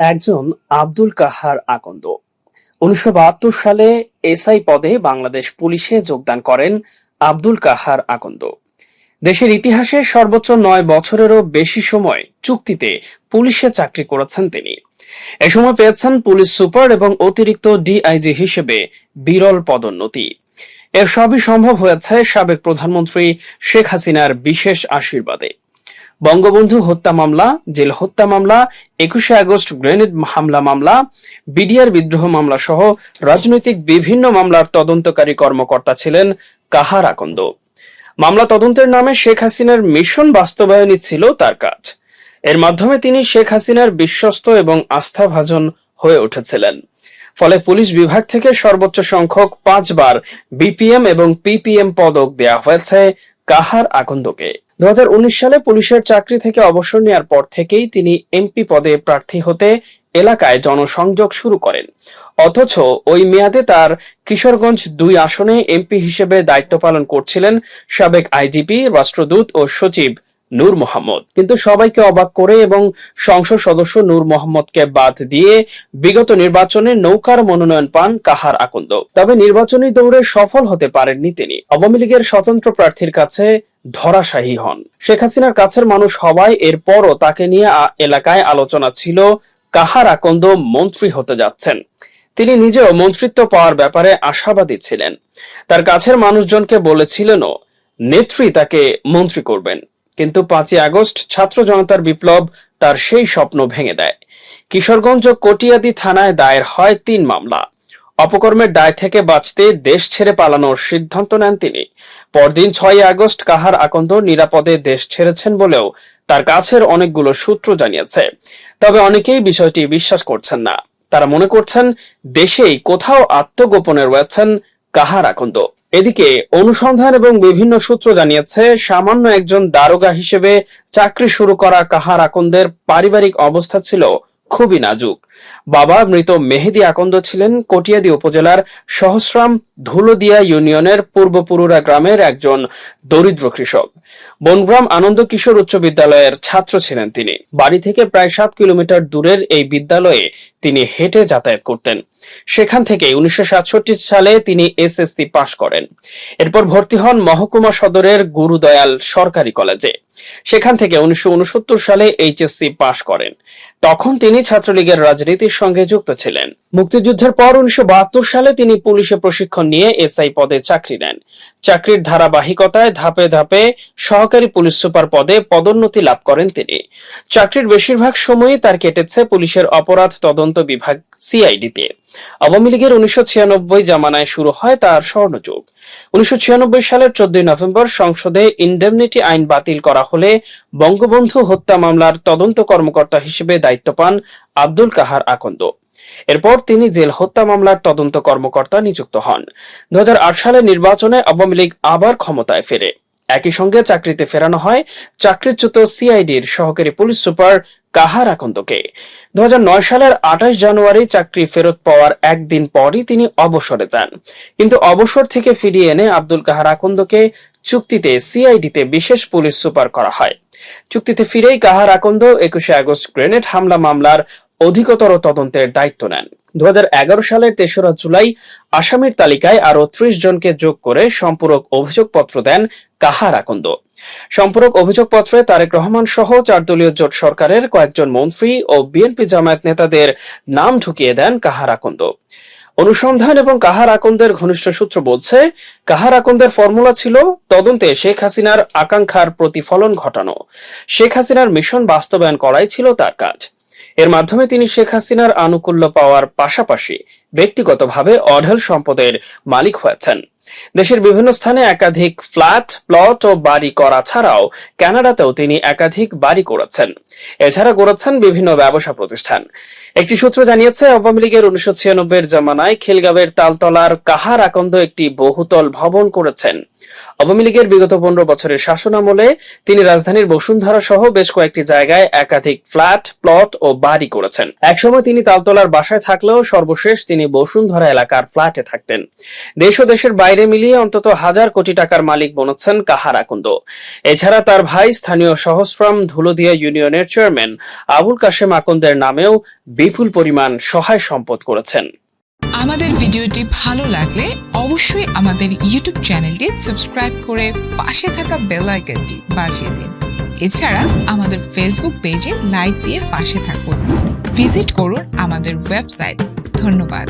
একজন আব্দুল কাহার আকন্দ। উনিশশো বাহাত্তর সালে এসআই পদে বাংলাদেশ পুলিশে যোগদান করেন আব্দুল কাহার আকন্দ। দেশের ইতিহাসে সর্বোচ্চ নয় বছরেরও বেশি সময় চুক্তিতে পুলিশে চাকরি করেছেন তিনি। এ সময় পেয়েছেন পুলিশ সুপার এবং অতিরিক্ত ডিআইজি হিসেবে বিরল পদোন্নতি। এর সবই সম্ভব হয়েছে সাবেক প্রধানমন্ত্রী শেখ হাসিনার বিশেষ আশীর্বাদে। বঙ্গবন্ধু হত্যা মামলা, জেল হত্যা মামলা, একুশে আগস্ট গ্রেনেড হামলা মামলা, বিডিআর বিদ্রোহ মামলা সহ রাজনৈতিক বিভিন্ন মামলার তদন্তকারী কর্মকর্তা ছিলেন কাহার আকন্দ। মামলা তদন্তের নামে শেখ হাসিনার মিশন বাস্তবায়নই ছিল তার কাজ। এর মাধ্যমে তিনি শেখ হাসিনার বিশ্বস্ত এবং আস্থাভাজন হয়ে উঠেছিলেন। ফলে পুলিশ বিভাগ থেকে সর্বোচ্চ সংখ্যক পাঁচবার বিপিএম এবং পিপিএম পদক দেয়া হয়েছে কাহার আকন্দকে। দু হাজার উনিশ সালে পুলিশের চাকরি থেকে অবসর নেওয়ার পর থেকেই তিনি এমপি পদে প্রার্থী হতে এলাকায় জনসংযোগ শুরু করেন। অথচ ওই মেয়াদে তার কিশোরগঞ্জ দুই আসনে এমপি হিসেবে দায়িত্ব পালন করছিলেন সাবেক আইজিপি, রাষ্ট্রদূত ও সচিব নূর মোহাম্মদ। কিন্তু সবাইকে অবাক করে এবং সংসদ সদস্য নূর মোহাম্মদকে বাদ দিয়ে বিগত নির্বাচনে নৌকার মনোনয়ন পান কাহার আকন্দ। তবে নির্বাচনী দৌড়ে সফল হতে পারেননি তিনি। আওয়ামী লীগের স্বতন্ত্র প্রার্থীর কাছে ধরাশায়ী হন। শেখ হাসিনার কাছের মানুষ হওয়ায় এরপরও তাকে নিয়ে এলাকায় আলোচনা ছিল, কাহার আকন্দ মন্ত্রী হতে যাচ্ছেন। তিনি নিজেও মন্ত্রিত্ব পাওয়ার ব্যাপারে আশাবাদী ছিলেন। তার কাছের মানুষজনকে বলেছিলেনও, নেত্রী তাকে মন্ত্রী করবেন। কিন্তু পাঁচই আগস্ট ছাত্র জনতার বিপ্লব তার সেই স্বপ্ন ভেঙে দেয়। কিশোরগঞ্জ কটিয়াদি থানায় দায়ের হয় তিন মামলা। অপকর্মের দায় থেকে বাঁচতে দেশ ছেড়ে পালানোর সিদ্ধান্ত নেন তিনি। পরদিন ছয় আগস্ট কাহার আকন্দ নিরাপদে দেশ ছেড়েছেন বলেও তার কাছের অনেকগুলো সূত্র জানিয়েছে। তবে অনেকেই বিষয়টি বিশ্বাস করছেন না। তারা মনে করছেন, দেশেই কোথাও আত্মগোপনে রয়েছেন কাহার আকন্দ। এদিকে অনুসন্ধান এবং বিভিন্ন সূত্র জানিয়েছে, সামান্য একজন দারোগা হিসেবে চাকরি শুরু করা কাহার আকন্দের পারিবারিক অবস্থা ছিল খুবই নাজুক। বাবা মৃত মেহেদি আকন্দ ছিলেন কটিয়াদি উপজেলার সহস্রাম ধুলোদিয়া ইউনিয়নের পূর্বপুরুরা গ্রামের একজন দরিদ্র কৃষক। বনগ্রাম আনন্দ কিশোর উচ্চ বিদ্যালয়ের ছাত্র ছিলেন তিনি। বাড়ি থেকে প্রায় সাত কিলোমিটার দূরের এই বিদ্যালয়ে তিনি হেঁটে যাতায়াত করতেন। সেখান থেকে উনিশশো সাতষট্টি সালে তিনি এসএসসি পাশ করেন। এরপর ভর্তি হন মহকুমা সদরের গুরুদয়াল সরকারি কলেজে। সেখান থেকে উনিশশো সালে এইচএসসি পাশ করেন। তখন তিনি ছাত্রলীগের রাজনীতির সঙ্গে যুক্ত ছিলেন। মুক্তিযুদ্ধের পর উনিশশো বাহাত্তর সালে তিনি পুলিশে প্রশিক্ষণ নিয়ে এসআই পদে চাকরি নেন। চাকরির ধারাবাহিকতায় ধাপে ধাপে সহকারী পুলিশ সুপার পদে পদোন্নতি লাভ করেন তিনি। চাকরির বেশিরভাগ সময়ই তার কেটেছে পুলিশের অপরাধ তদন্ত বিভাগ সিআইডিতে। আওয়ামী লীগের উনিশশো জামানায় শুরু হয় তার স্বর্ণযুগ। উনিশশো সালের চোদ্দই নভেম্বর সংসদে ইন্ডেমনিটি আইন বাতিল করা হলে বঙ্গবন্ধু হত্যা মামলার তদন্ত কর্মকর্তা হিসেবে দায়িত্ব পান আব্দুল কাহার আকন্দ। এরপর তিনি জেল হত্যা মামলার তদন্ত কর্মকর্তা নিযুক্ত হন। দু সালের নির্বাচনে আওয়ামী লীগ আবার ক্ষমতায় ফেরে। একই সঙ্গে চাকরিতে ফেরানো হয় চাকরিচ্যুত সিআইডির সহকারী পুলিশ সুপার কাহার আকন্দকে? দু হাজার নয় সালের আঠাশ জানুয়ারি চাকরি ফেরত পাওয়ার একদিন পরই তিনি অবসরে যান। কিন্তু অবসর থেকে ফিরিয়ে এনে আব্দুল কাহার আকন্দকে চুক্তিতে, সিআইডিতে বিশেষ পুলিশ সুপার করা হয়। চুক্তিতে ফিরেই কাহার আকন্দ একুশে আগস্ট গ্রেনেড হামলা মামলার অধিকতর তদন্তের দায়িত্ব নেন। দুহাজার এগারো সালের তেসরা জুলাই আসামির তালিকায় আরও ত্রিশ জনকে যোগ করে সম্পূরক অভিযোগপত্র দেন কাহার আকন্দ। সম্পূরক অভিযোগপত্রে তারেক রহমান সহ চার দলীয় জোট সরকারের কয়েকজন মন্ত্রী ও বিএনপি জামায়াত নেতাদের নাম ঢুকিয়ে দেন কাহার আকন্দ। অনুসন্ধান এবং কাহার আকন্দের ঘনিষ্ঠ সূত্র বলছে, কাহার আকন্দের ফর্মুলা ছিল, তদন্তে শেখ হাসিনার আকাঙ্ক্ষার প্রতিফলন ঘটানো। শেখ হাসিনার মিশন বাস্তবায়ন করাই ছিল তার কাজ। এর মাধ্যমে তিনি শেখ হাসিনার আনুকূল্য পাওয়ার পাশাপাশি ব্যক্তিগতভাবে অঢেল সম্পদের মালিক হয়েছেন। দেশের বিভিন্ন স্থানে একাধিক ফ্ল্যাট, প্লট ও বাড়ি করা ছাড়াও কানাডাতেও তিনি একাধিক বাড়ি করেছেন। এছাড়া গড়েছেন বিভিন্ন ব্যবসা প্রতিষ্ঠান। একটি সূত্র জানিয়েছে, আওয়ামী লীগের উনিশশো ছিয়ানব্বই জামানায় খিলগাঁওয়ের তালতলার কাহার আকন্দ একটি বহুতল ভবন করেছেন। আওয়ামী লীগের বিগত পনেরো বছরের শাসনামলে তিনি রাজধানীর বসুন্ধরা সহ বেশ কয়েকটি জায়গায় একাধিক ফ্ল্যাট, প্লট ও বাড়ি করেছেন। একসময় তিনি তালতলার বাসায় থাকলেও সর্বশেষ তিনি বসুন্ধরা এলাকার ফ্ল্যাটে থাকতেন। দেশ ও দেশের বাইরে বাইরে মিলিয়ে অন্তত হাজার কোটি টাকার মালিক বনেছেন কাহার আকন্দ এছাড়া তার ভাই স্থানীয় সহস্রাম ধুলোদিয়া ইউনিয়নের চেয়ারম্যান আবুল কাশেম আকন্দের নামেও বিপুল পরিমাণ সহায় সম্পদ করেছেন। আমাদের ভিডিওটি ভালো লাগলে অবশ্যই আমাদের ইউটিউব চ্যানেলটি সাবস্ক্রাইব করে পাশে থাকা বেল আইকনটি বাজিয়ে দিন। এছাড়া আমাদের ফেসবুক পেজে লাইক দিয়ে পাশে থাকুন। ভিজিট করুন আমাদের ওয়েবসাইট। ধন্যবাদ।